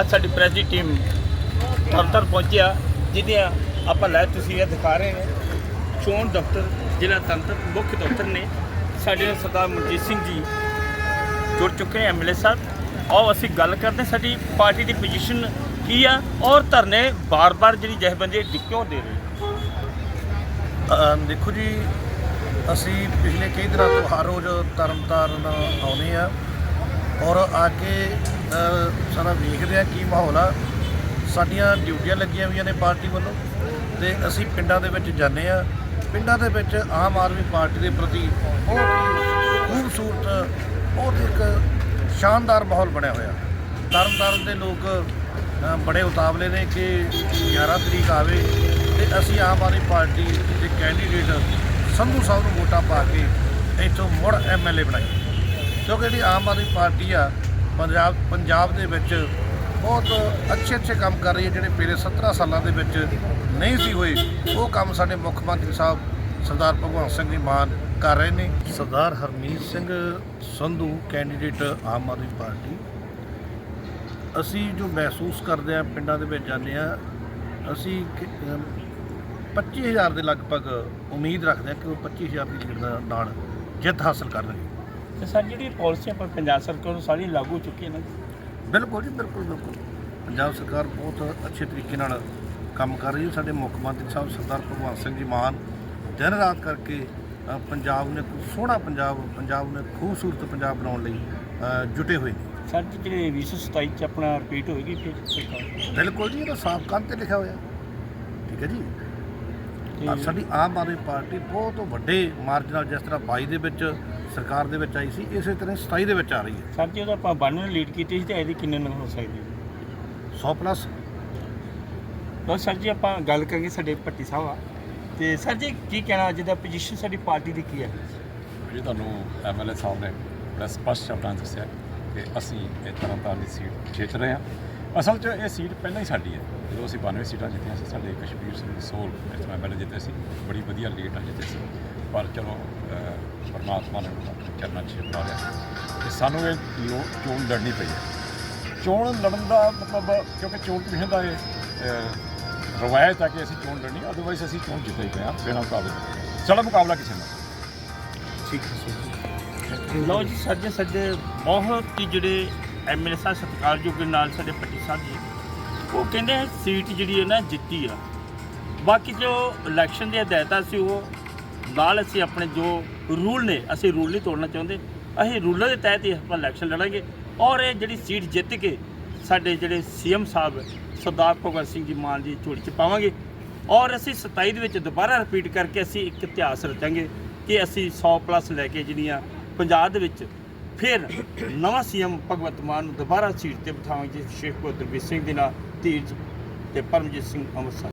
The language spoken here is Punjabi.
ਅੱਜ ਸਾਡੀ ਪ੍ਰੈਸ ਦੀ ਟੀਮ ਦਫ਼ਤਰ ਪਹੁੰਚਿਆ, ਜਿਹਦੀਆਂ ਆਪਾਂ ਲੈ ਤੁਸੀਂ ਇਹ ਦਿਖਾ ਰਹੇ ਹਾਂ। ਚੋਣ ਦਫ਼ਤਰ, ਜ਼ਿਲ੍ਹਾ ਤੰਤਰ ਮੁੱਖ ਦਫ਼ਤਰ ਨੇ। ਸਾਡੇ ਨਾਲ ਸਰਦਾਰ ਮਨਜੀਤ ਸਿੰਘ ਜੀ ਜੁੜ ਚੁੱਕੇ ਨੇ ਐਮਐਲਏ ਸਾਹਿਬ। ਆਓ ਅਸੀਂ ਗੱਲ ਕਰਦੇ ਸਾਡੀ ਪਾਰਟੀ ਦੀ ਪੋਜੀਸ਼ਨ ਕੀ ਆ ਔਰ ਧਰਨੇ ਬਾਰ-ਬਾਰ ਜਿਹੜੀ ਜਥੇਬੰਦੀ ਕਿਉਂ ਦੇ ਰਹੇ ਦੇਖੋ ਜੀ, ਅਸੀਂ ਪਿਛਲੇ ਕਈ ਦਿਨਾਂ ਤੋਂ ਹਰ ਰੋਜ਼ ਤਰਨਤਾਰਨ ਆਉਂਦੇ ਆ ਔਰ ਆ ਕੇ ਸਾਰਾ ਵੇਖਦੇ ਆ ਕੀ ਮਾਹੌਲ ਆ। ਸਾਡੀਆਂ ਡਿਊਟੀਆਂ ਲੱਗੀਆਂ ਹੋਈਆਂ ਨੇ ਪਾਰਟੀ ਵੱਲੋਂ ਤੇ ਅਸੀਂ ਪਿੰਡਾਂ ਦੇ ਵਿੱਚ ਜਾਂਦੇ ਆ। ਪਿੰਡਾਂ ਦੇ ਵਿੱਚ ਆਮ ਆਦਮੀ ਪਾਰਟੀ ਦੇ ਪ੍ਰਤੀ ਬਹੁਤ ਹੀ ਖੂਬਸੂਰਤ, ਬਹੁਤ ਇੱਕ ਸ਼ਾਨਦਾਰ ਮਾਹੌਲ ਬਣਿਆ ਹੋਇਆ। ਤਰਨਤਾਰਨ ਦੇ ਲੋਕ ਬੜੇ ਉਤਾਵਲੇ ਨੇ ਕਿ 11 ਤਰੀਕ ਆਵੇ ਤੇ ਅਸੀਂ ਆਮ ਆਦਮੀ ਪਾਰਟੀ ਦੇ ਕੈਂਡੀਡੇਟ ਸੰਧੂ ਸਾਹਿਬ ਨੂੰ ਵੋਟਾਂ ਪਾ ਕੇ ਇੱਥੋਂ ਮੁੜ ਐਮਐਲਏ ਬਣਾਈਏ। ਕਿਉਂਕਿ ਜਿਹੜੀ ਆਮ ਆਦਮੀ ਪਾਰਟੀ ਆ, ਪੰਜਾਬ ਪੰਜਾਬ ਦੇ ਵਿੱਚ ਬਹੁਤ ਅੱਛੇ ਅੱਛੇ ਕੰਮ ਕਰ ਰਹੀ ਹੈ, ਜਿਹੜੇ ਪਿਛਲੇ 17 ਸਾਲਾਂ ਦੇ ਵਿੱਚ ਨਹੀਂ ਸੀ ਹੋਏ, ਉਹ ਕੰਮ ਸਾਡੇ ਮੁੱਖ ਮੰਤਰੀ ਸਾਹਿਬ ਸਰਦਾਰ ਭਗਵੰਤ ਸਿੰਘ ਜੀ ਮਾਨ ਕਰ ਰਹੇ ਨੇ। Sardar Harmeet Singh Sandhu candidate Aam Aadmi party. ਅਸੀਂ ਜੋ ਮਹਿਸੂਸ ਕਰਦੇ ਆ ਪਿੰਡਾਂ ਦੇ ਵਿੱਚ ਜਾਂਦੇ ਆ ਅਸੀਂ ਕਿ- ਅਮ 25000 ਦੇ ਲਗਭਗ ਉਮੀਦ ਰੱਖਦੇ ਆ ਕਿ ਉਹ 25000 ਦੀ ਲੀਡ ਨਾਲ ਜਿੱਤ ਹਾਸਲ ਕਰਨਗੇ ਤੇ ਸਰ ਜਿਹੜੀ ਪਾਲਿਸੀ ਆਪਾਂ ਪੰਜਾਬ ਸਰਕਾਰ ਨੂੰ ਸਾਰੀ ਲਾਗੂ ਚੁੱਕੀ ਹੈ ਨਾ ਬਿਲਕੁਲ ਜੀ ਬਿਲਕੁਲ ਬਿਲਕੁਲ। ਪੰਜਾਬ ਸਰਕਾਰ ਬਹੁਤ ਅੱਛੇ ਤਰੀਕੇ ਨਾਲ ਕੰਮ ਕਰ ਰਹੀ ਹੈ। ਸਾਡੇ ਮੁੱਖ ਮੰਤਰੀ ਸਾਹਿਬ ਸਰਦਾਰ ਭਗਵੰਤ ਸਿੰਘ ਜੀ ਮਾਨ ਦਿਨ ਰਾਤ ਕਰਕੇ ਅ, ਪੰਜਾਬ ਨੇ ਇੱਕ ਸੋਹਣਾ ਪੰਜਾਬ ਪੰਜਾਬ ਨੇ ਖੂਬਸੂਰਤ ਪੰਜਾਬ ਬਣਾਉਣ ਲਈ ਅ, ਜੁਟੇ ਹੋਏ ਨੇ। ਸਰ ਜੀ ਜਿਹੜੇ 2027 ਚ ਆਪਣਾ ਰਿਪੀਟ ਹੋਏਗੀ ਫਿਰ ਸਰਕਾਰ? ਬਿਲਕੁਲ ਜੀ ਇਹ ਤਾਂ ਸਾਫ਼ ਕੰਨ ਤੇ ਲਿਖਿਆ ਹੋਇਆ। ਠੀਕ ਹੈ ਜੀ? ਤੇ ਔਰ ਸਾਡੀ ਆਮ ਆਦਮੀ ਪਾਰਟੀ ਬਹੁਤ ਵੱਡੇ ਮਾਰਜਨ ਨਾਲ ਜਿਸ ਤਰ੍ਹਾਂ 22 ਦੇ ਵਿੱਚ ਸਰਕਾਰ ਦੇ ਵਿੱਚ ਆਈ ਸੀ ਇਸੇ ਤਰ੍ਹਾਂ 27 ਦੇ ਵਿੱਚ ਆ ਰਹੀ ਹੈ। ਸਰ ਜੀ ਉਹਦਾ ਆਪਾਂ 92 ਨੂੰ ਲੀਡ ਕੀਤੀ ਸੀ ਤੇ ਇਹਦੀ ਕਿੰਨੇ ਨਾਲ ਹੋ ਸਕਦੀ ਹੈ? 100 ਪਲੱਸ ਲੋ ਸਰ ਜੀ ਆਪਾਂ ਗੱਲ ਕਰਾਂਗੇ ਸਾਡੇ ਭੱਟੀ ਸਾਹਿਬ ਆ ਤੇ ਸਰ ਜੀ ਕੀ ਕਹਿਣਾ ਅੱਜ ਦਾ ਪੋਜੀਸ਼ਨ ਸਾਡੀ ਪਾਰਟੀ ਦੀ ਕੀ ਹੈ? ਜੀ ਤੁਹਾਨੂੰ ਐਮਐਲਏ ਸਾਹਿਬ ਨੇ ਬੜਾ ਸਪਸ਼ਟ ਸ਼ਬਦਾਂ 'ਚ ਦੱਸਿਆ ਕਿ ਅਸੀਂ ਇਹ ਤਰਨਤਾਰਨ ਦੀ ਸੀਟ ਜਿੱਤ ਰਹੇ ਹਾਂ। ਅਸਲ 'ਚ ਇਹ ਸੀਟ ਪਹਿਲਾਂ ਹੀ ਸਾਡੀ ਹੈ। ਜਦੋਂ ਅਸੀਂ 92 ਸੀਟਾਂ ਜਿੱਤੀਆਂ ਸੀ ਸਾਡੇ ਕਸ਼ਮੀਰ ਸਿੰਘ ਸੋਲ ਇੱਥੋਂ ਐਮਐਲਏ ਜਿੱਤੇ ਸੀ ਬੜੀ ਵਧੀਆ ਲੀਡ ਨਾਲ ਜਿੱਤੇ ਸੀ। ਪਰ ਚਲੋ ਪਰਮਾਤਮਾ ਨੇ ਚਰਨਾਂ 'ਚ ਬਣਾ ਲਿਆ ਤੇ ਸਾਨੂੰ ਇਹ ਚੋਣ ਲੜਨੀ ਪਈ ਹੈ। ਚੋਣ ਲੜਨ ਦਾ ਮਤਲਬ ਕਿਉਂਕਿ ਚੋਣ ਕਮਿਸ਼ਨ ਦਾ ਇਹ ਰਵਾਇਤ ਹੈ ਕਿ ਅਸੀਂ ਚੋਣ ਲੜਨੀ ਅਦਰਵਾਈਜ਼ ਅਸੀਂ ਚੋਣ ਜਿੱਤੇ ਹੀ ਪਏ ਹਾਂ, ਬਿਨਾਂ ਮੁਕਾਬਲੇ। ਸਾਡਾ ਮੁਕਾਬਲਾ ਕਿਸੇ ਨਾਲ ਠੀਕ ਹੈ ਲੋ ਜੀ ਸਾਡੇ ਸਾਡੇ ਬਹੁਤ ਹੀ ਜਿਹੜੇ ਐਮਐਲਏ ਸਾਹਿਬ ਸਤਿਕਾਰਯੋਗ ਨਾਲ ਸਾਡੇ ਪੱਟੀ ਸਾਹਿਬ ਜੀ, ਉਹ ਕਹਿੰਦੇ ਸੀਟ ਜਿਹੜੀ ਹੈ ਨਾ, ਜਿੱਤੀ ਆ। ਬਾਕੀ ਜੋ ਇਲੈਕਸ਼ਨ ਦੀ ਹਦਾਇਤਾਂ ਸੀ, ਉਹ ਨਾਲ ਅਸੀਂ ਆਪਣੇ ਜੋ ਰੂਲ ਨੇ, ਅਸੀਂ ਰੂਲ ਨਹੀਂ ਤੋੜਨਾ ਚਾਹੁੰਦੇ। ਅਸੀਂ ਰੂਲਾਂ ਦੇ ਤਹਿਤ ਹੀ ਆਪਾਂ ਇਲੈਕਸ਼ਨ ਲੜਾਂਗੇ। ਔਰ ਇਹ ਜਿਹੜੀ ਸੀਟ ਜਿੱਤ ਕੇ ਸਾਡੇ ਜਿਹੜੇ ਸੀਐਮ ਸਾਹਿਬ, ਸਰਦਾਰ ਭਗਵੰਤ ਸਿੰਘ ਜੀ ਮਾਨ ਜੀ ਝੋਲੀ 'ਚ ਪਾਵਾਂਗੇ। ਔਰ ਅਸੀਂ 27 ਦੇ ਵਿੱਚ ਦੁਬਾਰਾ ਰਿਪੀਟ ਕਰਕੇ ਅਸੀਂ ਇੱਕ ਇਤਿਹਾਸ ਰਚਾਂਗੇ ਕਿ ਅਸੀਂ 100 ਪਲੱਸ ਲੈ ਕੇ ਜਿਹੜੀਆਂ ਪੰਜਾਬ ਦੇ ਵਿੱਚ ਫਿਰ ਨਵਾਂ ਸੀਐਮ ਭਗਵੰਤ ਮਾਨ ਨੂੰ ਦੁਬਾਰਾ ਸੀਟ ਤੇ ਬਿਠਾਵਾਂਗੇ ਸ਼ੇਖ ਬਹਾਦਰ ਸਿੰਘ ਦੇ ਨਾਲ ਤੀਰਜ ਤੇ ਪਰਮਜੀਤ ਸਿੰਘ ਅੰਮ੍ਰਿਤਸਰ।